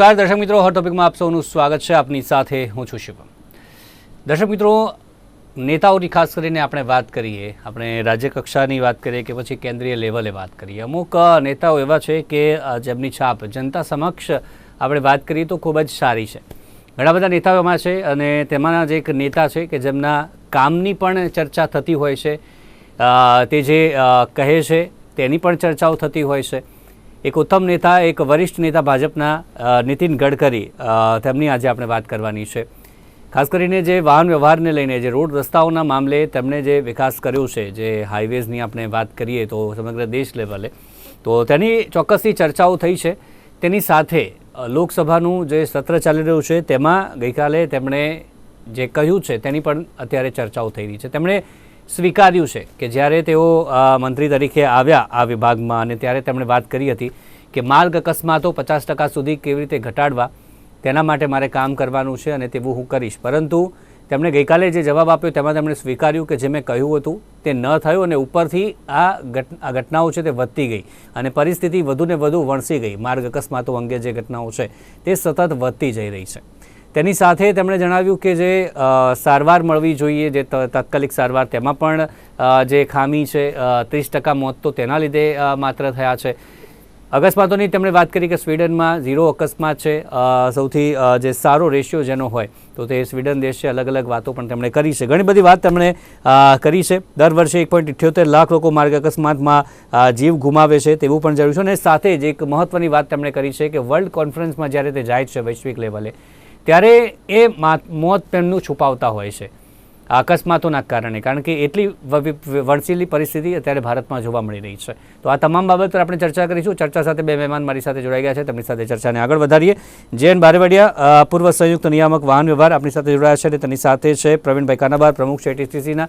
નમસ્કાર. દર્શક મિત્રો, હર ટોપિકમાં આપ સૌનું સ્વાગત છે. આપની સાથે હું છું શિવમ દર્શક મિત્રો, નેતાઓની ખાસ કરીને આપણે વાત કરીએ, આપણે રાજ્ય કક્ષાની વાત કરીએ કે પછી કેન્દ્રીય લેવલે વાત કરીએ. અમુક નેતાઓ એવા છે કે જેમની છાપ જનતા સમક્ષ આપણે વાત કરીએ તો ખૂબ જ સારી છે. ઘણા બધા નેતાઓ એમાં છે અને તેમાંના જ એક નેતા છે કે જેમના કામની પણ ચર્ચા થતી હોય છે. તે જે કહે છે તેની પણ ચર્ચાઓ થતી હોય છે. એક ઉત્તમ નેતા, એક વરિષ્ઠ નેતા ભાજપના નીતિન ગડકરી તેમની આજે આપણે વાત કરવાની છે. ખાસ કરીને જે વાહન વ્યવહારને લઈને, જે રોડ રસ્તાઓના મામલે તેમણે જે વિકાસ કર્યો છે, જે હાઈવેઝની આપણે વાત કરીએ તો સમગ્ર દેશ લેવલે, તો તેની ચોક્કસથી ચર્ચાઓ થઈ છે. તેની સાથે લોકસભાનું જે સત્ર ચાલી રહ્યું છે, તેમાં ગઈકાલે તેમણે જે કહ્યું છે, તેની પણ અત્યારે ચર્ચાઓ થઈ રહી છે. તેમણે સ્વીકાર્યું છે કે જ્યારે તેઓ મંત્રી તરીકે આવ્યા આ વિભાગમાં અને ત્યારે તેમણે વાત કરી હતી કે માર્ગ અકસ્માતો પચાસ ટકા સુધી કેવી રીતે ઘટાડવા, તેના માટે મારે કામ કરવાનું છે અને તેવું હું કરીશ. પરંતુ તેમણે ગઈકાલે જે જવાબ આપ્યો તેમાં તેમણે સ્વીકાર્યું કે જે મેં કહ્યું હતું તે ન થયું અને ઉપરથી આ આ ઘટનાઓ છે તે વધતી ગઈ અને પરિસ્થિતિ વધુને વધુ વણસી ગઈ. માર્ગ અકસ્માતો અંગે જે ઘટનાઓ છે તે સતત વધતી જઈ રહી છે. તેની સાથે તેમણે જણાવ્યું કે જે સારવાર મળવી જોઈએ, જે તાત્કાલિક સારવાર તેમાં પણ જે ખામી છે ત્રીસ ટકા મોત તો તેના લીધે માત્ર થયા છે. અકસ્માતોની તેમણે વાત કરી કે સ્વીડનમાં ઝીરો અકસ્માત છે સૌથી જે સારો રેશિયો જેનો હોય, તો તે સ્વીડન દેશ છે અલગ અલગ વાતો પણ તેમણે કરી છે. ઘણી બધી વાત તેમણે કરી છે. દર વર્ષે એક પોઈન્ટ ઇઠ્યોતેર લાખ લોકો માર્ગ અકસ્માતમાં જીવ ગુમાવે છે તેવું પણ જરૂર છે. અને સાથે જ એક મહત્ત્વની વાત તેમણે કરી છે કે વર્લ્ડ કોન્ફરન્સમાં જ્યારે તે જાય છે વૈશ્વિક લેવલે ત્યારે એ મોત તેમનું છુપાવતા હોય છે. આ અકસ્માતોના કારણે, કારણ કે એટલી વણસીલી પરિસ્થિતિ અત્યારે ભારતમાં જોવા મળી રહી છે. તો આ તમામ બાબત પર આપણે ચર્ચા કરીશું. ચર્ચા સાથે બે મહેમાન મારી સાથે જોડાઈ ગયા છે. તેમની સાથે ચર્ચાને આગળ વધારીએ. જયન બારેવાડિયા પૂર્વ સંયુક્ત નિયામક વાહન વ્યવહાર આપણી સાથે જોડાયા છે અને તેની સાથે છે પ્રવીણભાઈ કાનાબાર, પ્રમુખ છે ટીસીસીના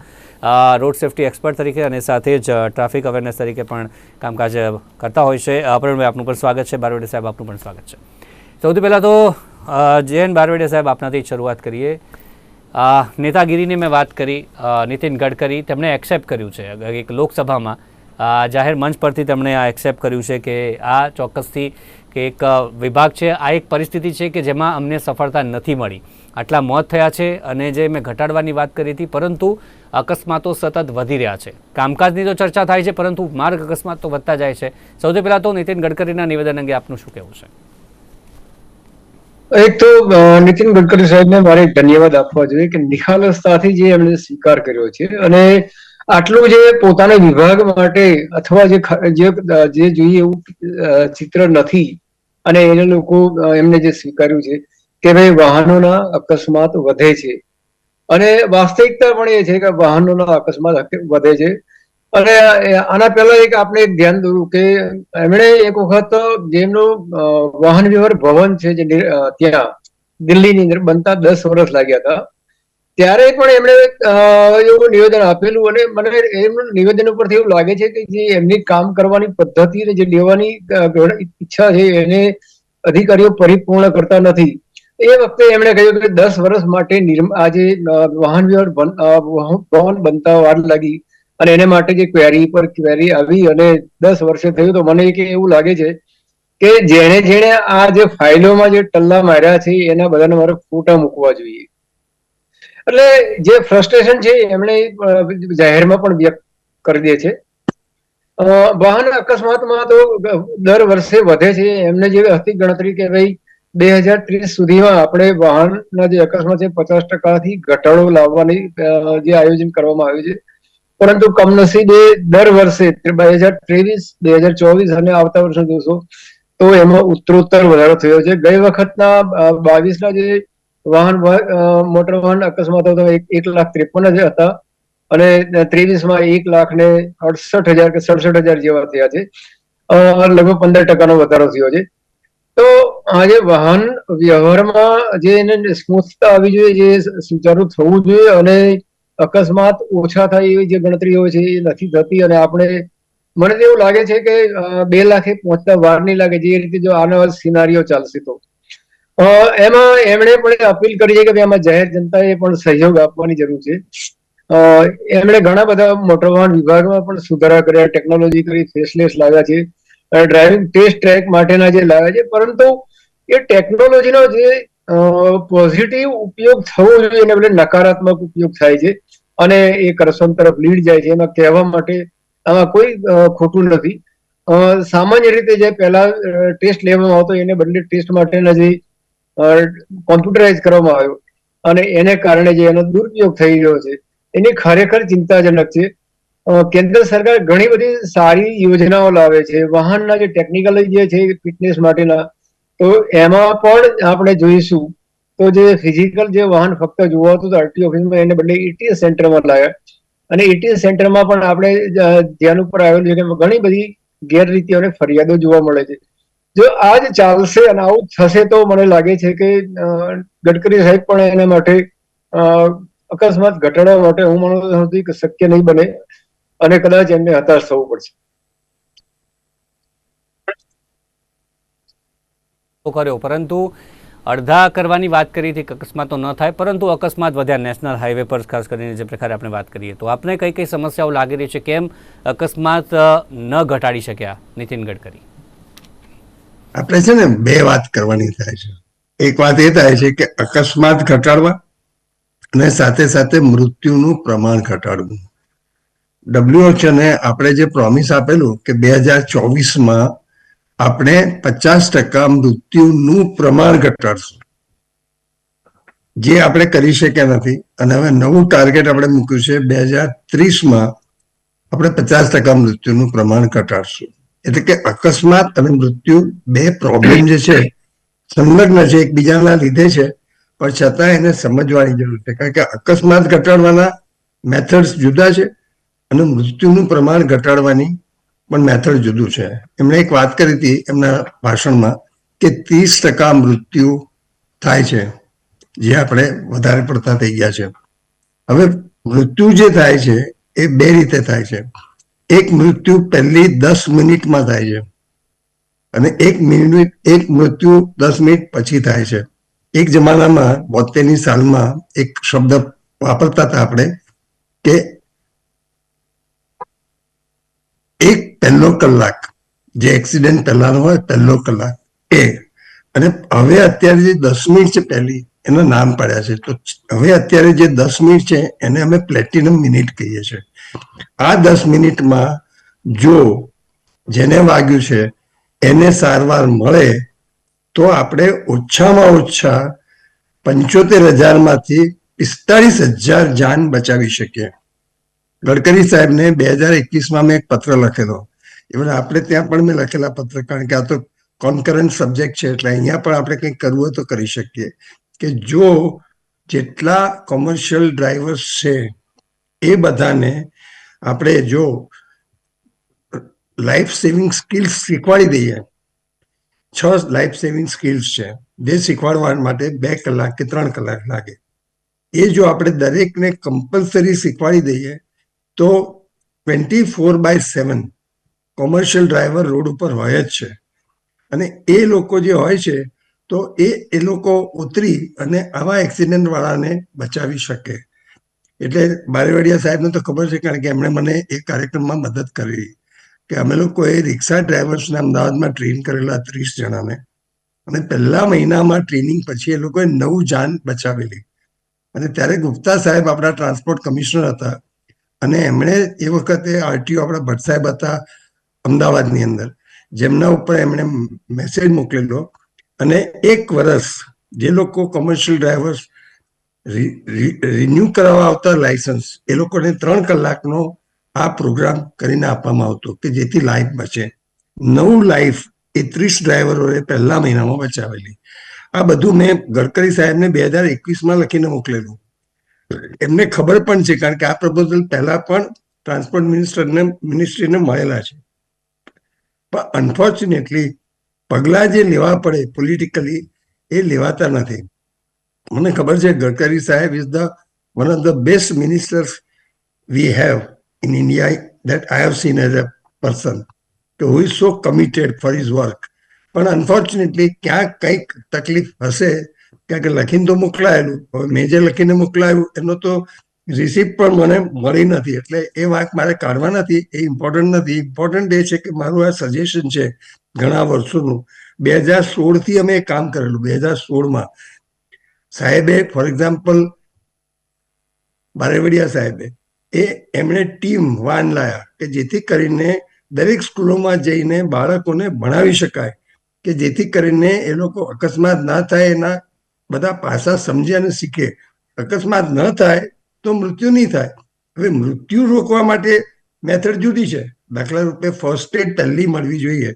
રોડ સેફટી એક્સપર્ટ તરીકે અને સાથે જ ટ્રાફિક અવેરનેસ તરીકે પણ કામકાજ કરતા હોય છે. પ્રવીણભાઈ, આપનું પણ સ્વાગત છે. બારવાડિયા સાહેબ, આપનું પણ સ્વાગત છે. સૌથી પહેલાં તો અ, જયન બારવેડિયા સાહેબ આપનાથી શરૂઆત કરીએ. નેતાગીરીની મેં વાત કરી. નીતિન ગડકરી તેમણે એક્સેપ્ટ કર્યું છે. એક લોકસભામાં જાહેર મંચ પરથી તેમણે આ એક્સેપ્ટ કર્યું છે કે આ ચોક્કસથી કે એક વિભાગ છે. આ એક પરિસ્થિતિ છે કે જેમાં અમને સફળતા નથી મળી. આટલા મોત થયા છે અને જે મેં ઘટાડવાની વાત કરી હતી પરંતુ અકસ્માતો સતત વધી રહ્યા છે. કામકાજની તો ચર્ચા થાય છે પરંતુ માર્ગ અકસ્માત તો વધતા જાય છે. સૌથી પહેલાં તો નીતિન ગડકરીના નિવેદન અંગે આપનું શું કહેવું છે? એક તો નીતિન ગડકરી સાહેબને મારે ધન્યવાદ આપવા જોઈએ કે નિખાલસતાથી જે એમણે સ્વીકાર કર્યો છે અને આટલું જે પોતાના વિભાગ માટે અથવા જે જે જોઈએ એવું ચિત્ર નથી અને એને લોકો એમને જે સ્વીકાર્યું છે કે ભાઈ વાહનોના અકસ્માત વધે છે. અને વાસ્તવિકતા પણ એ છે કે વાહનોના અકસ્માત વધે છે. અને આના પહેલા એક આપણે એક ધ્યાન દોરું કે એમણે એક વખત જેમનું વાહન વ્યવહાર ભવન છે જે ત્યાં, દિલ્હીની અંદર બનતા દસ વર્ષ લાગ્યા હતા. ત્યારે પણ એમણે એવું નિવેદન આપેલું અને મને એમનું નિવેદન ઉપરથી એવું લાગે છે કે જે એમની કામ કરવાની પદ્ધતિ અને જે લેવાની ઈચ્છા છે એને અધિકારીઓ પરિપૂર્ણ કરતા નથી. એ વખતે એમણે કહ્યું કે દસ વર્ષ માટે આજે વાહન વ્યવહાર ભવન બનતા વાર લાગી. અને એને માટે જે ક્વેરી પર ક્વેરી આવી અને દસ વર્ષે થયું તો મને કે એવું લાગે છે કે જેણે જેણે આ જે ફાઇલોમાં જે ટલ્લા માર્યા છે એના બધાને મારે ફોટા મૂકવા જોઈએ. એટલે જે ફ્રસ્ટ્રેશન છે એમણે જાહેરમાં પણ વ્યક્ત કરી દે છે. વાહન અકસ્માતમાં તો દર વર્ષે વધે છે. એમને જે હતી ગણતરી કે ભાઈ બે હજાર ત્રીસ સુધીમાં આપણે વાહનના જે અકસ્માત છે પચાસ ટકાથી ઘટાડો લાવવાની જે આયોજન કરવામાં આવ્યું છે. પરંતુ કમનસીબે દર વર્ષે બે હજાર ત્રેવીસ, બે હજાર ચોવીસ અને આવતા વર્ષે જોશો તો એમાં ઉત્તરોત્તર વધારો થયો છે. ગઈ વખતના બાવીસના જે વાહન મોટર વાહન અકસ્માતો હતા, એક લાખ ત્રેપન જ હતા અને ત્રેવીસમાં એક લાખ ને અડસઠ હજાર કે સડસઠ હજાર જેવા થયા છે. લગભગ પંદર ટકાનો વધારો થયો છે. તો આજે વાહન વ્યવહારમાં જે એને સ્મૂથતા આવી જોઈએ, જે સુચારુ થવું જોઈએ અને અકસ્માત ઓછા થાય એવી જે ગણતરીઓ છે એ નથી થતી અને આપણે મને એવું લાગે છે કે બે લાખે પહોંચતા વાર નહીં લાગે જે રીતે જો આનો સિનારીઓ ચાલશે તો. એમાં એમણે પણ અપીલ કરી છે કે આમાં જાહેર જનતાએ પણ સહયોગ આપવાની જરૂર છે. એમણે ઘણા બધા મોટર વાહન વિભાગમાં પણ સુધારા કર્યા ટેકનોલોજી કરી ફેસલેસ લાવ્યા છે ડ્રાઇવિંગ ટેસ્ટ ટ્રેક માટેના જે લાવ્યા છે, પરંતુ એ ટેકનોલોજીનો જે પોઝિટિવ ઉપયોગ થવો જોઈએ એને બદલે નકારાત્મક ઉપયોગ થાય છે. અને એ કરસન તરફ લીડ જાય છે, એમાં કહેવા માટે આમાં કોઈ ખોટું નથી. સામાન્ય રીતે જે પહેલા ટેસ્ટ લેવામાં આવતો એને બદલે ટેસ્ટ માટેના જે કોમ્પ્યુટરાઇઝ કરવામાં આવ્યો. અને એને કારણે જે એનો દુરુપયોગ થઈ રહ્યો છે, એની ખરેખર ચિંતાજનક છે. કેન્દ્ર સરકાર ઘણી બધી સારી યોજનાઓ લાવે છે. વાહનના જે ટેકનિકલ જે છે, ફિટનેસ માટેના, તો એમાં પણ આપણે જોઈશું તો જે ફિઝિકલ જે વાહન ફક્ત જોવાતું હતું આરટીઓ ઓફિસમાં એને બદલે ઈટીએસ સેન્ટરમાં લાવ્યા અને ઈટીએસ સેન્ટરમાં પણ આપણે ધ્યાન ઉપર આવેલું છે કે ઘણી બધી ગેરરીતિઓ અને ફરિયાદો જોવા મળે છે. જો આ જ ચાલશે અને આવું થશે તો મને લાગે છે કે ગડકરી સાહેબ પણ એના માટે અકસ્માત ઘટાડવા માટે હું માનું છું કે શક્ય નહીં બને અને કદાચ એમને હતાશ થવું પડશે. પરંતુ અડધા કરવાની વાત કરી હતી અકસ્માતો ન થાય, પરંતુ અકસ્માત વધ્યા. નેશનલ હાઈવે પર ખાસ કરીને જે પ્રકારે આપણે વાત કરીએ તો આપણે કઈ કઈ સમસ્યાઓ લાગી રહી છે, કેમ અકસ્માત ન ઘટાડી શક્યા? નીતિન ગડકરી. આપણે છે ને બે વાત કરવાની થાય છે. એક વાત એ થાય છે કે અકસ્માત ઘટાડવા અને સાથે સાથે મૃત્યુનું પ્રમાણ ઘટાડવું. ડબ્લ્યુએચઓ ને આપણે જે પ્રોમિસ આપેલું કે બે હજાર ચોવીસમાં આપણે પચાસ ટકા મૃત્યુનું પ્રમાણ ઘટાડશું. જે આપણે કરી શક્યા નથી. અને હવે નવું ટાર્ગેટ આપણે મૂક્યું છે બે હજાર ત્રીસમાં આપણે પચાસ ટકા મૃત્યુનું પ્રમાણ ઘટાડશું. એટલે કે અકસ્માત અને મૃત્યુ બે પ્રોબ્લેમ જે છે, સંલગ્ન છે, એકબીજાના લીધે છે. પણ છતાં એને સમજવાની જરૂર છે. કારણ કે અકસ્માત ઘટાડવાના મેથડ્સ જુદા છે અને મૃત્યુનું પ્રમાણ ઘટાડવાની પણ મેથડ જુદું છે. એમણે એક વાત કરી હતી એમના ભાષણમાં કે ત્રીસ ટકા મૃત્યુ થાય છે, જે આપણે વધારે પડતા થઈ ગયા છે. હવે મૃત્યુ જે થાય છે, એ બે રીતે થાય છે. એક મૃત્યુ પહેલી દસ મિનિટમાં થાય છે અને એક મિનિટ, એક મૃત્યુ દસ મિનિટ પછી થાય છે. એક જમાનામાં બોતેરની સાલમાં એક શબ્દ વાપરતા હતા આપણે કે એક પહેલો કલાક જે એક્સિડન્ટ પહેલાનો હોય, પહેલો કલાક, એ. અને હવે અત્યારે જે દસ મિનિટ છે પહેલી, એના નામ પડ્યા છે. તો હવે અત્યારે જે દસ મિનિટ છે, એને અમે પ્લેટિનમ મિનિટ કહીએ છીએ. આ દસ મિનિટમાં જો જેને વાગ્યું છે, એને સારવાર મળે, તો આપણે ઓછામાં ઓછા પંચોતેર હજારમાંથી પિસ્તાળીસ હજાર જાન બચાવી શકીએ. ગડકરી સાહેબને બે હજાર એકવીસમાં મેં એક પત્ર લખેલો. ઇવન આપણે ત્યાં પણ મેં લખેલા પત્ર, કારણ કે આ તો કોન્કરન્ટ સબ્જેક્ટ છે, એટલે અહીંયા પણ આપણે કંઈક કરવું તો કરી શકીએ. કે જો જેટલા કોમર્શિયલ ડ્રાઈવર્સ છે, એ બધાને આપણે જો લાઈફ સેવિંગ સ્કિલ્સ શીખવાડી દઈએ, છ લાઈફ સેવિંગ સ્કિલ્સ છે, જે શીખવાડવા માટે બે કલાક કે ત્રણ કલાક લાગે. એ જો આપણે દરેકને કમ્પલસરી શીખવાડી દઈએ, તો twenty four by seven commercial driver road ઉપર હોય જ છે. અને એ લોકો જે હોય છે, તો એ એ લોકો ઉતરી અને આવા એક્સિડન્ટ વાળાને બચાવી શકે. એટલે બારેવાડિયા સાહેબને તો ખબર છે, કારણ કે એમણે મને એ કાર્યક્રમમાં મદદ કરી કે અમે લોકોએ રિક્ષા ડ્રાઈવર્સને અમદાવાદમાં ટ્રેન કરેલા ત્રીસ જણાને. અને પહેલા મહિનામાં ટ્રેનિંગ પછી એ લોકોએ નવ જાન બચાવેલી. અને ત્યારે ગુપ્તા સાહેબ આપણા ટ્રાન્સપોર્ટ કમિશનર હતા. અને એમણે એ વખતે આરટીઓ આપણા ભટ્ટ સાહેબ હતા અમદાવાદની અંદર. જેમના ઉપર એમણે મેસેજ મોકલેલો અને એક વર્ષ જે લોકો કોમર્શિયલ ડ્રાઈવર્સ રિન્યુ કરાવવા આવતા લાયસન્સ એ લોકોને ત્રણ કલાકનો આ પ્રોગ્રામ કરીને આપવામાં આવતો કે જેથી લાઈફ બચે. નવું લાઈફ એ ત્રીસ ડ્રાઈવરોએ પહેલા મહિનામાં બચાવેલી. આ બધું મેં ગડકરી સાહેબને બે હજાર એકવીસમાં લખીને મોકલેલું. એમને ખબર પણ છે કારણ કે આ પ્રપોઝલ પહેલા પણ ટ્રાન્સપોર્ટ મિનિસ્ટરને મિનિસ્ટ્રીને મળેલા છે. પણ અનફોર્ચ્યુનેટલી પગલાં જે લેવા પડે પોલિટિકલી એ લેવાતા નથી. મને ખબર છે ગડકરી સાહેબ is the one of the best ministers we have in India that I have seen as a person કે who is so committed for his work પણ અનફોર્ચ્યુનેટલી ક્યાંક કંઈક તકલીફ હશે, ક્યાંક લખીને તો મોકલાયેલું, હવે મેં જે લખીને મોકલાયું એનો તો રિસિપ્ટ પણ મને મળી નથી. એટલે એ વાત મારે કાઢવા નથી. એ ઇમ્પોર્ટન્ટ નથી. ઇમ્પોર્ટન્ટ એ છે કે મારું આ સજેશન છે ઘણા વર્ષોનું. બે હજાર સોળથી અમે કામ કરેલું. બે હજાર સોળમાં સાહેબે ફોર એક્ઝામ્પલ બારેવડિયા સાહેબે, એ એમણે ટીમ વાન લાયા કે જેથી કરીને દરેક સ્કૂલોમાં જઈને બાળકોને ભણાવી શકાય કે જેથી કરીને એ લોકો અકસ્માત ના થાય, એના બધા પાસા સમજે અને શીખે. અકસ્માત ન થાય તો મૃત્યુ નહીં થાય. હવે મૃત્યુ રોકવા માટે મેથડ જુદી છે. દાખલા રૂપે ફર્સ્ટ એડ પહેલી મળવી જોઈએ.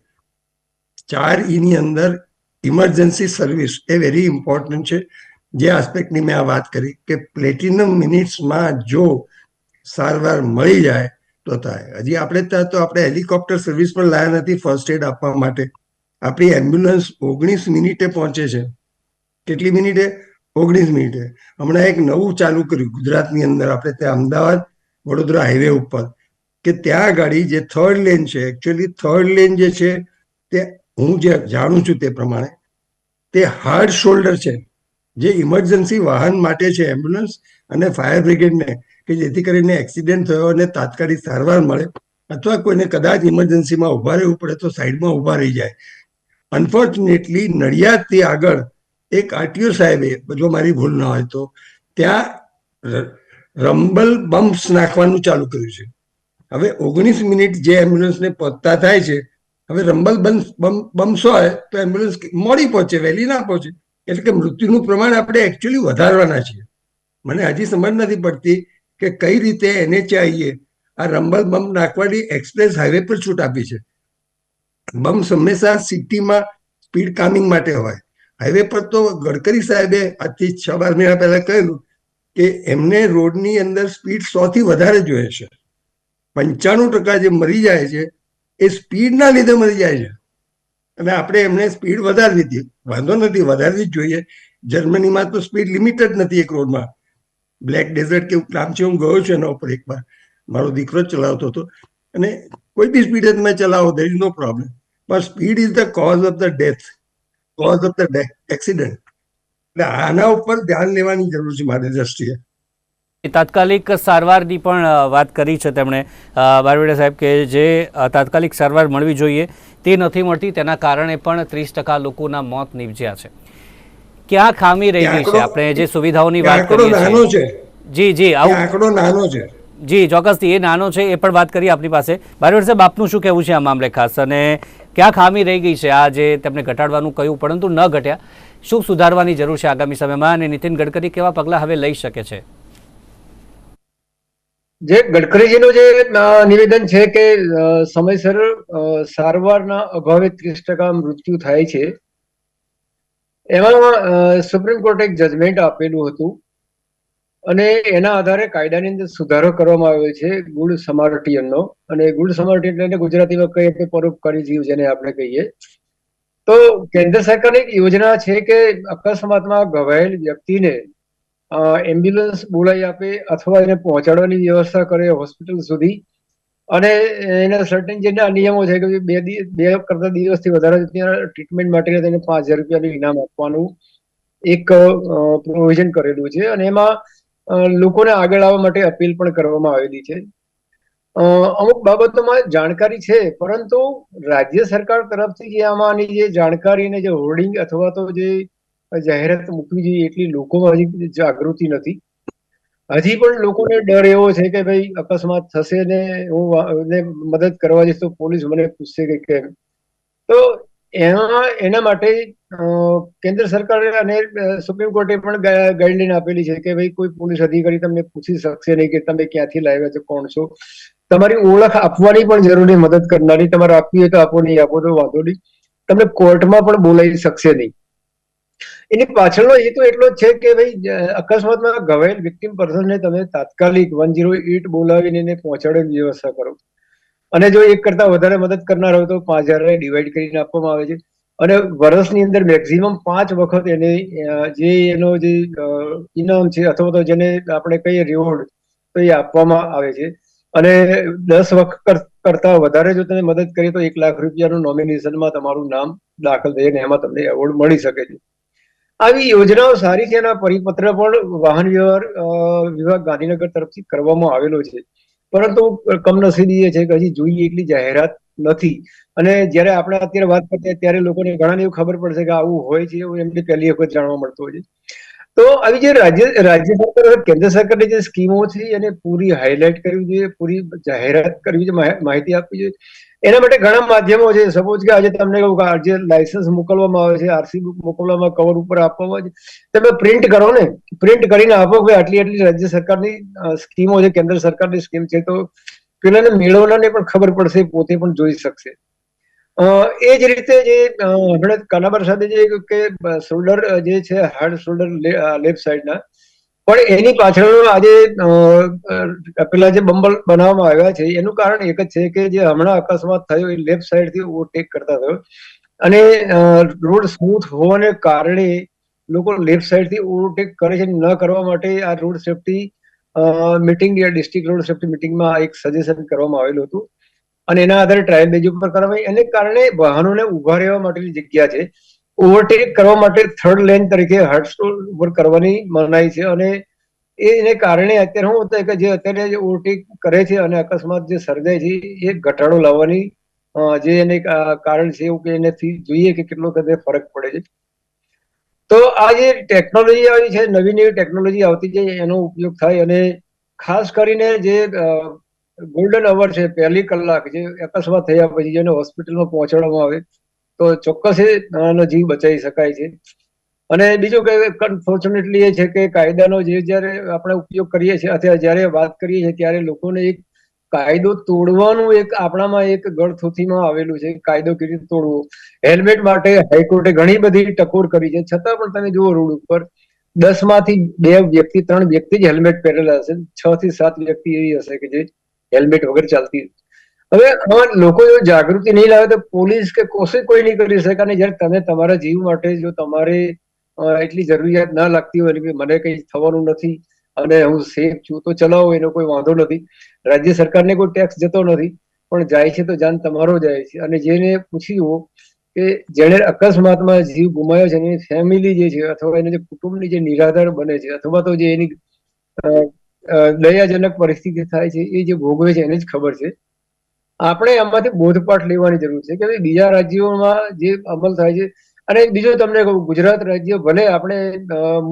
ચાર ઈની અંદર ઇમરજન્સી સર્વિસ એ વેરી ઇમ્પોર્ટન્ટ છે. જે આસ્પેક્ટની મેં આ વાત કરી કે પ્લેટિનમ મિનિટ્સમાં જો સારવાર મળી જાય તો થાય. હજી આપણે ત્યાં તો આપણે હેલિકોપ્ટર સર્વિસ પણ લાયા નથી ફર્સ્ટ એડ આપવા માટે. આપણી એમ્બ્યુલન્સ ઓગણીસ મિનિટે પહોંચે છે. કેટલી મિનિટે? ઓગણીસ મિનિટે. હમણાં એક નવું ચાલુ કર્યું. ગુજરાતની અંદર આપણે ત્યાં અમદાવાદ, વડોદરા હાઈવે ઉપર. કે ત્યાં ગાડી જે થર્ડ લેન છે એકચ્યુઅલી થર્ડ લેન જે છે, તે હું જે જાણું છું તે પ્રમાણે, તે હાર્ડ શોલ્ડર છે. જે ઇમરજન્સી વાહન માટે છે એમ્બ્યુલન્સ અને ફાયર બ્રિગેડને કે જેથી કરીને એક્સિડન્ટ થયો અને તાત્કાલિક સારવાર મળે, અથવા કોઈને કદાચ ઇમરજન્સીમાં ઊભા રહેવું પડે તો સાઈડમાં ઊભા રહી જાય. અનફોર્ચ્યુનેટલી નડિયાદથી આગળ એક આરટીઓ સાહેબે, જો મારી ભૂલ ના હોય તો, ત્યાં રંબલ બમ્પ્સ નાખવાનું ચાલુ કર્યું છે. હવે ઓગણીસ મિનિટ જે એમ્બ્યુલન્સને પહોંચતા થાય છે, હવે રંબલ બમ્પ્સ હોય તો એમ્બ્યુલન્સ મોડી પહોંચે, વહેલી ના પહોંચે. એટલે કે મૃત્યુનું પ્રમાણ આપણે એકચ્યુઅલી વધારવાના છીએ. મને હજી સમજ નથી પડતી કે કઈ રીતે એનએચઆઈએ આ રંબલ બમ્પ નાખવાની એક્સપ્રેસ હાઈવે પર છૂટ આપી છે. બમ્પ્સ હંમેશા સિટીમાં સ્પીડ કામિંગ માટે હોય. હાઈવે પર તો ગડકરી સાહેબે આજથી છ બાર મહિના પહેલા કહેલું કે એમને રોડની અંદર સ્પીડ સો થી વધારે જોઈએ છે. પંચાણું ટકા જે મરી જાય છે, એ સ્પીડના લીધે મરી જાય છે. અને આપણે એમને સ્પીડ વધારવી હતી. વાંધો નથી, વધારવી જ જોઈએ. જર્મનીમાં તો સ્પીડ લિમિટ જ નથી એક રોડમાં. બ્લેક ડેઝર્ટ કેવું નામ છે, હું ગયો છું એના ઉપર એકવાર. મારો દીકરો જ ચલાવતો હતો. અને કોઈ બી સ્પીડે તમે ચલાવો દેર ઇઝ નો પ્રોબ્લેમ પણ speed is the cause of the death cause of the accident એટલે આના ઉપર ધ્યાન લેવાની જરૂર છે મારી દ્રષ્ટિએ. તાત્કાલિક સારવારની પણ વાત કરી છે તેમણે. બારવેડા સાહેબ કે જે તાત્કાલિક સારવાર મળવી જોઈએ તે નથી મળતી તેના કારણે પણ ત્રીસ ટકા લોકોના મોત નીપજ્યા છે. ક્યાં ખામી રહી ગઈ છે આપણે જે સુવિધાઓની વાત કરી કરીએ છીએ. છે. જી જી આવું આંકડો નાનો છે. જી ચોક્કસથી એ નાનો છે એ પણ વાત કરી આપણી પાસે. બારવેડ સાહેબ આપનું શું કહેવું છે આ મામલે ખાસ? અને ક્યાં ખામી રહી ગઈ છે? આ જે તેમને ઘટાડવાનું કહ્યું, પરંતુ ન ઘટ્યા. શું સુધારવાની જરૂર છે આગામી સમયમાં? અને નીતિન ગડકરી કેવા પગલાં હવે લઈ શકે છે? જે ગડકરીજીનું જે નિવેદન છે કે સમયસર સારવારના અભાવે ત્રીસ ટકા મૃત્યુ થાય છે, એમાં સુપ્રીમ કોર્ટે એક જજમેન્ટ આપેલું હતું અને એના આધારે કાયદાની અંદર સુધારો કરવામાં આવ્યો છે ગુડ સમાર્ટિયનનો. અને ગુડ સમાર્ટિયન એટલે ગુજરાતીમાં કહીએ કે પરોપકારી જીવ જેને આપણે કહીએ. તો કેન્દ્ર સરકારની એક યોજના છે કે અકસ્માતમાં ઘવાયેલ વ્યક્તિને એમ્બ્યુલન્સ બોલાવી આપે અથવા એને પહોંચાડવાની વ્યવસ્થા કરે હોસ્પિટલ સુધી. અને એના સર્ટન જે નિયમો છે કે બે બે કરતા દિવસથી વધારે ટ્રીટમેન્ટ માટે તેને પાંચ હજાર રૂપિયાનું ઇનામ આપવાનું એક પ્રોવિઝન કરેલું છે. અને એમાં લોકોને આગળ આવવા માટે અપીલ પણ કરવામાં આવેલી છે. અમુક બાબતોમાં જાણકારી છે, પરંતુ રાજ્ય સરકાર તરફથી જે આમાંની જે જાણકારી અને જે હોર્ડિંગ અથવા તો જે જાહેરાત મૂકવી જોઈએ એટલી લોકોમાં હજી જાગૃતિ નથી. હજી પણ લોકોને ડર એવો છે કે ભાઈ અકસ્માત થશે ને હું મદદ કરવા જઈશ તો પોલીસ મને પૂછશે કે કેમ. તો એમાં, એના માટે કેન્દ્ર સરકારે અને સુપ્રીમ કોર્ટે પણ ગાઈડલાઈન આપેલી છે કે ભાઈ કોઈ પોલીસ અધિકારી તમને પૂછી શકશે નહીં કે તમે ક્યાંથી લાવ્યા છો, કોણ છો. તમારી ઓળખ આપવાની પણ જરૂર મદદ કરનારી તમારે આપવી હોય તો આપો, નહીં આપો તો વાંધો નહીં. તમને કોર્ટમાં પણ બોલાવી શકશે નહીં. એની પાછળનો હેતુ એટલો જ છે કે ભાઈ અકસ્માતમાં ઘવાયેલ વિક્ટિમ પર્સનને તમે તાત્કાલિક વન ઝીરો એટ બોલાવીને એને પહોંચાડવાની વ્યવસ્થા કરો. અને જો એક કરતા વધારે મદદ કરનાર હોય તો પાંચ હજાર ડિવાઈડ કરીને આપવામાં આવે છે. અને વર્ષની અંદર મેક્સિમમ પાંચ વખત એને જે એનો જે ઇનામ છે અથવા તો જેને આપણે કહીએ રિવોર્ડ તો એ આપવામાં આવે છે. અને દસ વખત કરતા વધારે જો તમે મદદ કરી તો એક લાખ રૂપિયાનું નોમિનેશનમાં તમારું નામ દાખલ થઈ અને એમાં તમને એવોર્ડ મળી શકે છે. આવી યોજનાઓ સારી છે એના પરિપત્ર પણ વાહન વ્યવહાર વિભાગ ગાંધીનગર તરફથી કરવામાં આવેલો છે. પરંતુ કમનસીબી એ છે કે હજી જોઈએ એટલી જાહેરાત નથી. અને જ્યારે આપણે અત્યારે વાત કરીએ ત્યારે લોકોને ઘણાને એવું ખબર પડશે કે આવું હોય છે, એવું એમને પહેલી વખત જાણવા મળતું હોય છે. તો આવી જે રાજ્ય રાજ્ય સરકાર કેન્દ્ર સરકારની જે સ્કીમો છે એને પૂરી હાઇલાઇટ કરવી જોઈએ, પૂરી જાહેરાત કરવી જોઈએ માહિતી આપવી જોઈએ. એના માટે ઘણા માધ્યમો છે. સપોઝ કે આજે તમને કહું કે આજે લાયસન્સ મોકલવામાં આવે છે આરસી બુક મોકલવામાં કવર ઉપર આપવામાં આવે છે, તમે પ્રિન્ટ કરો ને. પ્રિન્ટ કરીને આપો કે આટલી આટલી રાજ્ય સરકારની સ્કીમો છે, કેન્દ્ર સરકારની સ્કીમ છે, તો પેલાને મેળવનારને પણ ખબર પડશે, પોતે પણ જોઈ શકશે. એ જ રીતે જે હમણાં કાનાબર સાથે જે કે શોલ્ડર જે છે, હાર્ડ શોલ્ડર લેફ્ટ સાઈડના પણ એની પાછળનો આજે પેલા જે બંબલ બનાવવામાં આવ્યા છે, એનું કારણ એક જ છે કે જે હમણાં અકસ્માત થયો, એ લેફ્ટ સાઈડથી ઓવરટેક કરતા થયો. અને રોડ સ્મૂથ હોવાને કારણે લોકો લેફ્ટ સાઈડથી ઓવરટેક કરે છે ન કરવા માટે આ road safety meeting district road safety મિટિંગમાં એક સજેશન કરવામાં આવેલું હતું. અને એના આધારે ટ્રાયલ બેઝ ઉપર કરવામાં એને કારણે વાહનોને ઊભા રહેવા માટેની જગ્યા છે. ઓવરટેક કરવા માટે થર્ડ લેન તરીકે હાર્ડસ્ટોલ ઉપર કરવાની મનાઈ છે. અને એને કારણે અત્યારે થાય કે જે અત્યારે જે ઓવરટેક કરે છે અને અકસ્માત જે સર્જાય છે, એ ઘટાડો લાવવાની જે એને કારણ છે એવું કે એનેથી જોઈએ કે કેટલો કદે ફરક પડે છે. તો આ જે ટેકનોલોજી આવી છે, નવી નવી ટેકનોલોજી આવતી જાય એનો ઉપયોગ થાય અને ખાસ કરીને જે ગોલ્ડન અવર છે, પહેલી કલાક જે અકસ્માત થયા પછી જેને હોસ્પિટલમાં પહોંચાડવામાં આવે, તો ચોક્કસ એ નાનો જીવ બચાવી શકાય છે. અને બીજું કે અનફોર્ચ્યુનેટલી એ છે કે કાયદાનો જે જ્યારે આપણે ઉપયોગ કરીએ છીએ, અથવા જ્યારે વાત કરીએ છીએ, ત્યારે લોકોને એક કાયદો તોડવાનું એક આપણામાં એક ગળથુથીમાં આવેલું છે, કાયદો કેવી રીતે તોડવો. હેલ્મેટ માટે હાઈકોર્ટે ઘણી બધી ટકોર કરી છે. છતાં પણ તમે જુઓ રોડ ઉપર દસમાંથી બે વ્યક્તિ, ત્રણ વ્યક્તિ જ હેલ્મેટ પહેરેલા હશે. છ થી સાત વ્યક્તિ એવી હશે કે જે હેલ્મેટ વગર ચાલતી. હવે લોકો જો જાગૃતિ નહીં લાવે તો પોલીસ કે કોશે કોઈ નહીં કરી શકે. અને જયારે તમે તમારા જીવ માટે જો તમારે એટલી જરૂરિયાત ના લાગતી હોય કે મને કંઈ થવાનું નથી અને હું સેફ છું. તો ચલાવો, એનો કોઈ વાંધો નથી. રાજ્ય સરકારને કોઈ ટેક્સ જતો નથી. પણ જાય છે તો જાન તમારો જાય છે. અને જેને પૂછ્યું કે જેણે અકસ્માતમાં જીવ ગુમાવ્યો છે એની ફેમિલી જે છે અથવા એના જે કુટુંબની જે નિરાધાર બને છે અથવા તો જે એની દયાજનક પરિસ્થિતિ થાય છે, એ જે ભોગવે છે એને જ ખબર છે. આપણે આમાંથી બોધપાઠ લેવાની જરૂર છે કે બીજા રાજ્યોમાં જે અમલ થાય છે અને બીજું તમને કહું, ગુજરાત રાજ્ય ભલે આપણે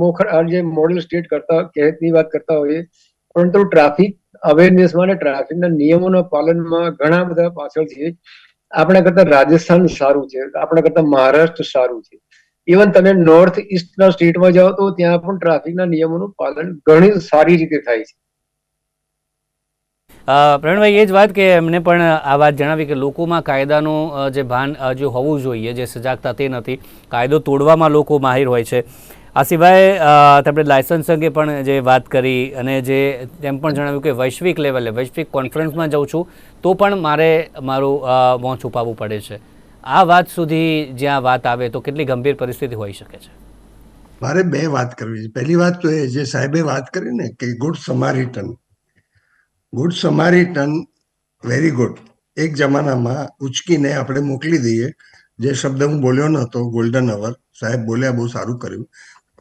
મોખર જે મોડલ સ્ટેટ કરતા કહેતની વાત કરતા હોઈએ, પરંતુ ટ્રાફિક અવેરનેસમાં અને ટ્રાફિકના નિયમોના પાલનમાં ઘણા બધા પાછળ છે. આપણા કરતા રાજસ્થાન સારું છે, આપણા કરતા મહારાષ્ટ્ર સારું છે. ઇવન તમે નોર્થ ઇસ્ટના સ્ટેટમાં જાઓ તો ત્યાં પણ ટ્રાફિકના નિયમોનું પાલન ઘણી સારી રીતે થાય છે. પ્રવીણભાઈ, એ જ વાત કે એમને પણ આ વાત જણાવી કે લોકોમાં કાયદાનું જે ભાન જે હોવું જોઈએ, જે સજાગતા તે નથી. કાયદો તોડવામાં લોકો માહિર હોય છે. આ સિવાય આપણે લાયસન્સ અંગે પણ જે વાત કરી અને જે તેમ પણ જણાવ્યું કે વૈશ્વિક લેવલે, વૈશ્વિક કોન્ફરન્સમાં જાઉં છું, તો પણ મારે મારું મોં છુપાવવું પડે છે. આ વાત સુધી જ્યાં વાત આવે તો કેટલી ગંભીર પરિસ્થિતિ હોઈ શકે છે? મારે બે વાત કરવી છે. પહેલી વાત તો એ, જે સાહેબે વાત કરી ને કે good Samaritan good Samaritan very good એક જમાનામાં ઉચકીને આપણે મોકલી દઈએ. જે શબ્દ હું બોલ્યો નહોતો ગોલ્ડન અવર સાહેબ બોલ્યા બહુ સારું કર્યું.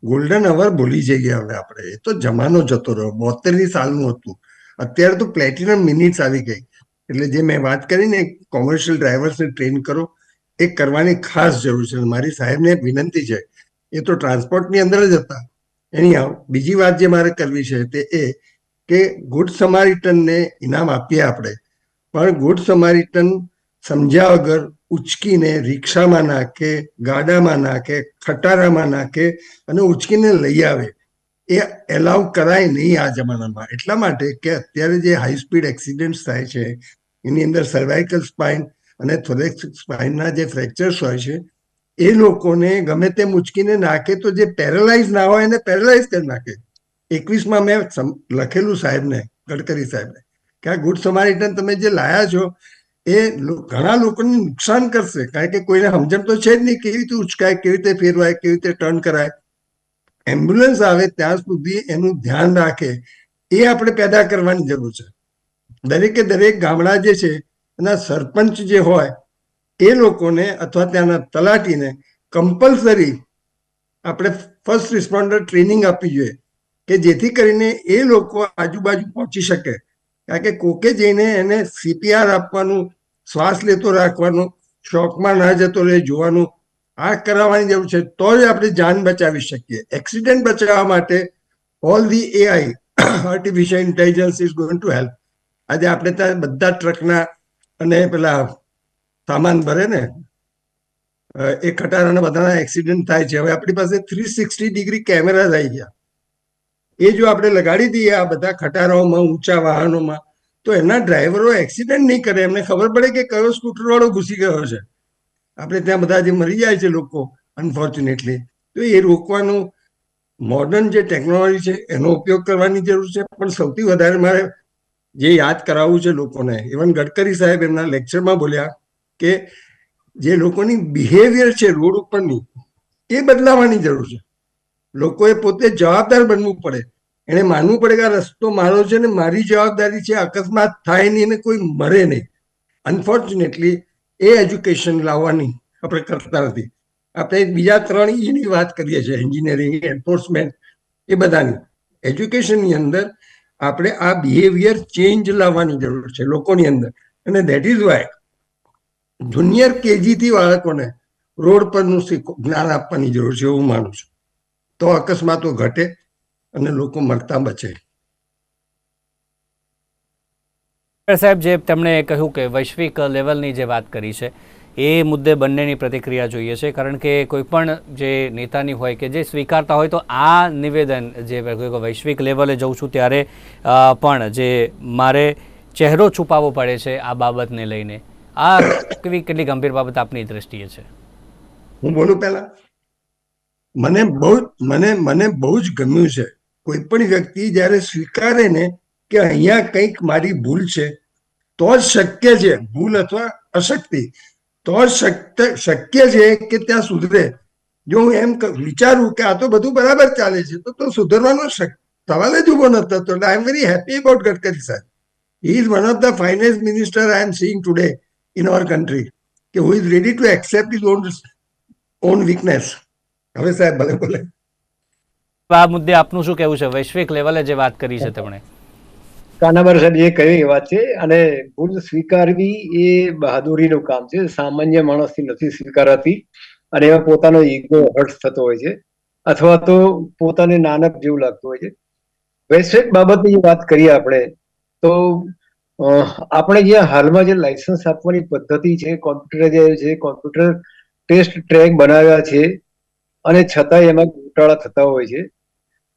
ગોલ્ડન અવર ભૂલી જઈએ હવે આપણે. એ તો જમાનો જતો રહ્યો, બોતેરની સાલનું હતું. અત્યારે તો પ્લેટિનમ મિનિટ્સ આવી ગઈ. એટલે જે મેં વાત કરી ને કોમર્શિયલ ડ્રાઈવર્સને ટ્રેન કરો, એ કરવાની ખાસ જરૂર છે. મારી સાહેબને વિનંતી છે. એ તો ટ્રાન્સપોર્ટની અંદર જ હતા. એની બીજી વાત જે મારે કરવી છે તે એ કે ગુડ સમારિટનને ઇનામ આપીએ આપણે. પણ ગુડ સમારિટન સમજ્યા વગર ઉચકીને રિક્ષામાં નાખે, ગાડામાં નાખે, ખટારામાં નાખે અને ઉચકીને લઈ આવે. એ એલાઉ કરાય નહીં આ જમાનામાં. એટલા માટે કે અત્યારે જે હાઈ સ્પીડ એક્સિડન્ટ્સ થાય છે, એની અંદર સર્વાઇકલ સ્પાઇન અને થોરેક્સ સ્પાઇનના જે ફ્રેક્ચર્સ હોય છે, એ લોકોને ગમે તેમ ઉચકીને નાખે તો જે પેરેલાઇઝ ના હોય એને પેરેલાઇઝ કરી નાખે. એકવીસમાં મેં લખેલું સાહેબને, ગડકરી સાહેબને, કે આ ગુડ સમારિટન તમે જે લાયા છો, એ ઘણા લોકોને નુકસાન કરશે, કારણ કે કોઈને સમજણ તો છે જ નહીં કેવી રીતે ઉચકાય, કેવી રીતે ફેરવાય, કેવી રીતે ટર્ન કરાય. એમ્બ્યુલન્સ આવે ત્યાં સુધી એનું ધ્યાન રાખે, એ આપણે પેદા કરવાની જરૂર છે. દરેકે દરેક ગામડા જે છે, એના સરપંચ જે હોય, એ લોકોને અથવા ત્યાંના તલાટીને કમ્પલસરી આપણે ફર્સ્ટ રિસ્પોન્ડર ટ્રેનિંગ આપવી જોઈએ. કે જેથી કરીને એ લોકો આજુબાજુ પહોંચી શકે. કારણ કે કોકે જઈને એને સીપીઆર આપવાનું, શ્વાસ લેતો રાખવાનું શોખમાં ના જતો રહે, જોવાનું, આ કરાવવાની જરૂર છે, તો જ આપણે જાન બચાવી શકીએ. એક્સિડન્ટ બચાવવા માટે all the AI artificial intelligence is going to help આજે આપણે ત્યાં બધા ટ્રકના અને પેલા સામાન ભરે ને એ ખટારાના બધાના એક્સિડન્ટ થાય છે. હવે આપણી પાસે થ્રી સિક્સટી ડિગ્રી કેમેરા આવી ગયા. એ જો આપણે લગાડી દઈએ આ બધા ખટારાઓમાં, ઊંચા વાહનોમાં, તો એના ડ્રાઈવરો એક્સિડન્ટ નહીં કરે. એમને ખબર પડે કે કયો સ્કૂટર વાળો ઘૂસી ગયો છે. આપણે ત્યાં બધા જે મરી જાય છે લોકો અનફોર્ચ્યુનેટલી તો એ રોકવાનું મોડર્ન જે ટેકનોલોજી છે, એનો ઉપયોગ કરવાની જરૂર છે. પણ સૌથી વધારે મારે જે યાદ કરાવવું છે લોકોને ઇવન ગડકરી સાહેબ એમના લેક્ચરમાં બોલ્યા કે જે લોકોની બિહેવિયર છે રોડ ઉપરની, એ બદલાવાની જરૂર છે. લોકોએ પોતે જવાબદાર બનવું પડે. એને માનવું પડે કે આ રસ્તો મારો છે ને મારી જવાબદારી છે, અકસ્માત થાય નહીં ને કોઈ મરે નહીં. અનફોર્ચ્યુનેટલી એ એજ્યુકેશન લાવવાની આપણે કરતા નથી. આપણે બીજા ત્રણ ઈની વાત કરીએ છીએ એન્જિનિયરિંગ એન્ફોર્સમેન્ટ એ બધાની. એજ્યુકેશનની અંદર આપણે આ બિહેવિયર ચેન્જ લાવવાની જરૂર છે લોકોની અંદર. અને દેટ ઇઝ વાય જુનિયર કેજીથી બાળકોને રોડ પરનું શીખો, જ્ઞાન આપવાની જરૂર છે, એવું માનું છું. તો અકસ્માતો ઘટે અને લોકો મરતા બચે. સાહેબ જે તેમણે કહ્યું કે વૈશ્વિક લેવલની જે વાત કરી છે એ મુદ્દે બંનેની પ્રતિક્રિયા જોઈએ છે. કારણ કે કોઈ પણ જે નેતાની હોય કે જે સ્વીકારતા હોય તો આ નિવેદન જે વૈશ્વિક લેવલે જઉં છું ત્યારે પણ જે મારે ચહેરો છુપાવવો પડે છે આ બાબતને લઈને. આ કેવી કેટલી ગંભીર બાબત આપની દ્રષ્ટિએ છે? હું બોલું પહેલા? મને બહુ મને મને બહુ જ ગમ્યું છે. કોઈ પણ વ્યક્તિ જ્યારે સ્વીકારે ને કે અહીંયા કંઈક મારી ભૂલ છે, તો જ શક્ય છે, ભૂલ અથવા અશક્તિ, તો જ શક્ય છે કે ત્યાં સુધરે. જો હું એમ વિચારું કે આ તો બધું બરાબર ચાલે છે, તો તો સુધરવાનો સવાલ જ ઊભો નતો તો I am very happy about Gadkari સાહેબ he is one of the finance minister I am seeing today in our country કે who is ready to accept is on on weakness હવે સાહેબ ભલે ભલે. આ મુદ્દે આપનું શું કહેવું છે? વૈશ્વિક લેવલે જે વાત કરી છે તેમણે. કાનાબર સાહેબ એ કહ્યું એ વાત છે અને ભૂલ સ્વીકારવી એ બહાદુરીનું કામ છે. સામાન્ય માણસથી નથી સ્વીકારાતી અને એમાં પોતાનો ઈગો હર્ટ થતો હોય છે અથવા તો પોતાને નાનક જેવું લાગતું હોય છે. વૈશ્વિક બાબતની જે વાત કરીએ આપણે તો આપણે જે હાલમાં જે લાયસન્સ આપવાની પદ્ધતિ છે કોમ્પ્યુટર છે કોમ્પ્યુટર ટેસ્ટ ટ્રેક બનાવ્યા છે અને છતાંય એમાં ઘોટાળા થતા હોય છે.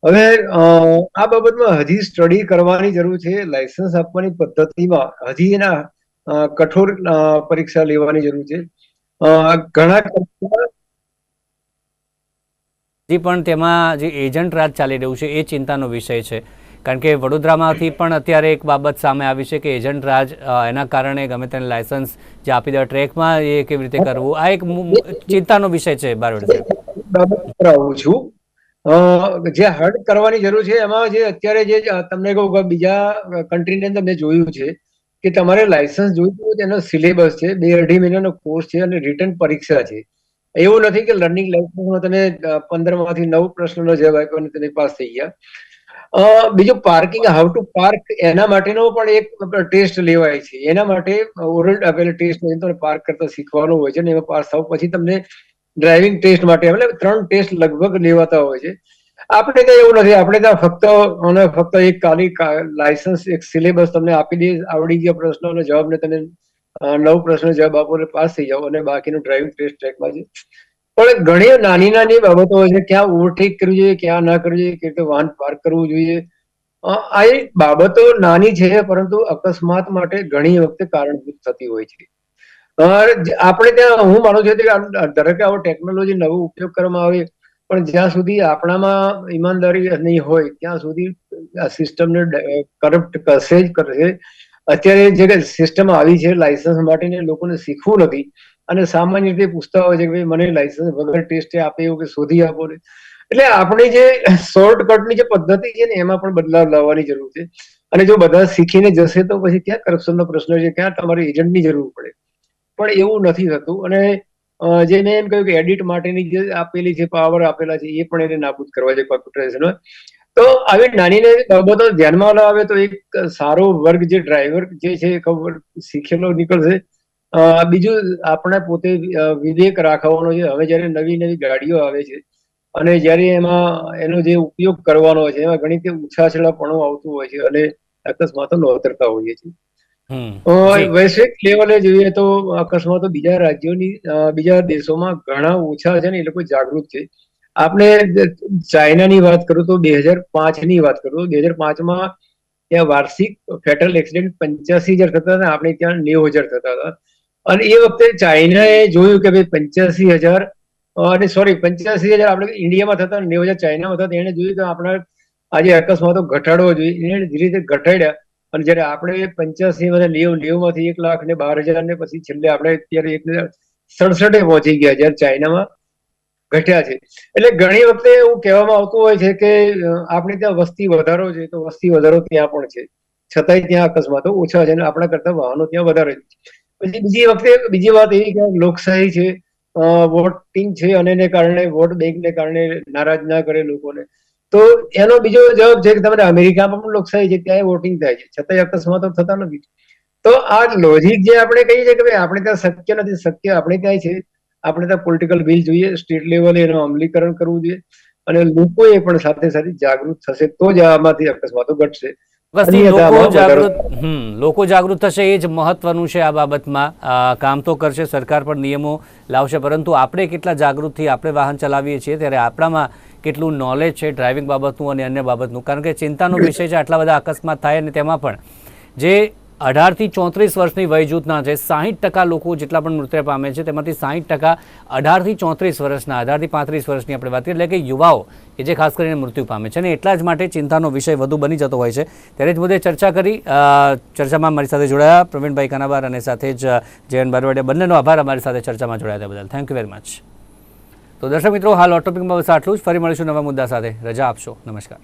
હવે આ બાબતમાં હજી સ્ટડી કરવાની જરૂર છે લાયસન્સ આપવાની પદ્ધતિમાં હજી એના કઠોર પરીક્ષા લેવાની જરૂર છે. ઘણા જી પણ તેમાં જે એજન્ટ રાજ ચાલી રહ્યું છે, એ ચિંતાનો વિષય છે. કારણ કે વડોદરામાંથી પણ અત્યારે એક બાબત સામે આવી છે કે એજન્ટ રાજ એના કારણે ગમે તેને લાયસન્સ જે આપી દે, ટ્રેકમાં એ કેવી રીતે કરવું, આ એક ચિંતાનો વિષય છે બારવડ સાહેબ. આવું છું. જે હર્ડ કરવાની જરૂર છે, એમાં જે અત્યારે જે તમને કહું બીજા કન્ટ્રીની અંદર મેં જોયું છે કે તમારે લાયસન્સ હોય એનો સિલેબસ છે, બે અઢી મહિનાનો કોર્સ છે અને રિટર્ન પરીક્ષા છે. એવું નથી કે લર્નિંગ લાયસન્સમાં તમે પંદરમાંથી નવ પ્રશ્નનો જવાબ આપ્યો અને તમે પાસ થઈ ગયા. બીજું પાર્કિંગ, હાઉ ટુ પાર્ક એના માટેનો પણ એક ટેસ્ટ લેવાય છે. એના માટે ઓરલ આપેલ ટેસ્ટ તમને પાર્ક કરતા શીખવાનું હોય છે અને એમાં પાસ થાવ. પછી તમને ડ્રાઇવિંગ ટેસ્ટ માટે એટલે ત્રણ ટેસ્ટ લગભગ લેવાતા હોય છે. આપણે ત્યાં એવું નથી. આપણે ત્યાં ફક્ત અને ફક્ત એક કાલી લાયસન્સ એક સિલેબસ તમને આપી દે આવડી ગયા પ્રશ્નોનો જવાબ ને તમે નવ પ્રશ્નો જવાબ આપો એટલે પાસ થઈ જાઓ અને બાકીનું ડ્રાઇવિંગ ટેસ્ટ ટ્રેકમાં છે. પણ ઘણી નાની નાની બાબતો હોય છે. ક્યાં ઓવરટેક કરવી જોઈએ, ક્યાં ના કરવી જોઈએ, કેવી રીતે વાહન પાર્ક કરવું જોઈએ. આ બાબતો નાની છે, પરંતુ અકસ્માત માટે ઘણી વખતે કારણભૂત થતી હોય છે. આપણે ત્યાં, હું માનું છું કે દરેક આવો ટેકનોલોજી નવો ઉપયોગ કરવામાં આવે, પણ જ્યાં સુધી આપણામાં ઈમાનદારી નહીં હોય, ત્યાં સુધી આ સિસ્ટમને કરપ્ટ કરશે જ કરશે. અત્યારે જે સિસ્ટમ આવી છે લાયસન્સ માટેને લોકોને શીખવું નથી. અને સામાન્ય રીતે પૂછતા હોય છે કે ભાઈ, મને લાયસન્સ વગર ટેસ્ટે આપે એવું કે શોધી આપો ને? એટલે આપણી જે શોર્ટકટની જે પદ્ધતિ છે ને, એમાં પણ બદલાવ લાવવાની જરૂર છે. અને જો બધા શીખીને જશે તો પછી ક્યાં કરપ્શનનો પ્રશ્ન છે? ક્યાં તમારે એજન્ટની જરૂર પડે? પણ એવું નથી થતું. અને જે મેં એમ કહ્યું કે એડિટ માટેની જે આપેલી છે પાવર આપેલા છે, એ પણ એને નાબૂદ કરવા છે કોમ્પ્યુટરાઇઝેશનમાં તો આવી નાની નાની બાબતો ધ્યાનમાં લાવે તો એક સારો વર્ગ જે ડ્રાઈવર જે છે ખબર શીખેલો નીકળશે. બીજું આપણે પોતે વિવેક રાખવાનો છે. હવે જ્યારે નવી નવી ગાડીઓ આવે છે અને જ્યારે એમાં એનો જે ઉપયોગ કરવાનો છે, એમાં ઘણી ઉછાછળાપણું આવતું હોય છે અને અકસ્માતો નોતરતા હોઈએ છીએ. જી. વૈશ્વિક લેવલે જોઈએ તો અકસ્માતો બીજા રાજ્યોની બીજા દેશોમાં ઘણા ઓછા છે ને એ લોકો જાગૃત છે. આપણે ચાઇનાની વાત કરું તો બે હજાર પાંચની વાત કરું તો બે હજાર પાંચમાં ત્યાં વાર્ષિક ફેટલ એક્સિડન્ટ પંચ્યાસી હજાર થતા હતા આપણે ત્યાં નેવું હજાર થતા હતા. અને એ વખતે ચાઇનાએ જોયું કે ભાઈ પંચ્યાસી હજાર અને સોરી પંચ્યાસી હજાર આપણે ઇન્ડિયામાં થતા નેવું હજાર ચાઇનામાં થતા એને જોયું કે આપણા આજે અકસ્માતો ઘટાડવો જોઈએ. એને ધીરે ધીરે ઘટાડ્યા. અને જ્યારે આપણે પંચ્યાસી અને નેવું નેવુંમાંથી એક લાખ ને બાર હજાર ને પછી છેલ્લે આપણે અત્યારે એક સડસઠે પહોંચી ગયા જ્યારે ચાઇનામાં ઘટ્યા છે. એટલે ઘણી વખતે એવું કહેવામાં આવતું હોય છે કે આપણે ત્યાં વસ્તી વધારો છે તો વસ્તી વધારો ત્યાં પણ છે. છતાંય ત્યાં અકસ્માતો ઓછા છે અને આપણા કરતા વાહનો ત્યાં વધારે છે. પછી બીજી વખતે, બીજી વાત એવી કે લોકશાહી છે વોટિંગ છે અને એને કારણે, વોટ બેંકને કારણે નારાજ ના કરે લોકોને. તો એનો બીજો જવાબ છે કે તમારે અમેરિકામાં પણ લોકશાહી છે ત્યાં વોટિંગ થાય છે. છતાંય અકસ્માતો થતા નથી. તો આ લોજિક જે આપણે કહીએ છીએ કે ભાઈ આપણે ત્યાં શક્ય નથી શક્ય આપણે ત્યાં છે? આપણે ત્યાં પોલિટિકલ બિલ જોઈએ સ્ટેટ લેવલે એનું અમલીકરણ કરવું જોઈએ અને લોકોએ પણ સાથે સાથે જાગૃત થશે તો જ આમાંથી અકસ્માતો ઘટશે. લોકો લોકો જાગૃત થશે એ જ મહત્વનું છે આ બાબતમાં. કામ તો કરશે સરકાર પણ નિયમો લાવશે પરંતુ આપણે કેટલા જાગૃતથી આપણે વાહન ચલાવીએ છીએ ત્યારે આપણામાં કેટલું નોલેજ છે ડ્રાઇવિંગ બાબતનું અને અન્ય બાબતનું? કારણ કે ચિંતાનો વિષય છે, આટલા બધા અકસ્માત થાય અને તેમાં પણ જે અઢારથી ચોત્રીસ વર્ષની વય જૂથના છે, સાહીઠ ટકા લોકો જેટલા પણ મૃત્યુ પામે છે, તેમાંથી સાહીઠ ટકા અઢારથી ચોત્રીસ વર્ષના, અઢારથી પાંત્રીસ વર્ષની આપણે વાત કરીએ, એટલે કે યુવાઓ કે જે ખાસ કરીને મૃત્યુ પામે છે. અને એટલા જ માટે ચિંતાનો વિષય વધુ બની જતો હોય છે. ત્યારે જ મુદ્દે ચર્ચા કરી ચર્ચામાં મારી સાથે જોડાયા પ્રવીણભાઈ કાનાબાર અને સાથે જ જયન બારવાડિયા. બંનેનો આભાર અમારી સાથે ચર્ચામાં જોડાયા બધા થેન્ક યુ વેરી મચ તો દર્શક મિત્રો, હાલ ઓટોપિકમાં બસ આટલું જ. ફરી મળીશું નવા મુદ્દા સાથે. રજા આપશો. નમસ્કાર.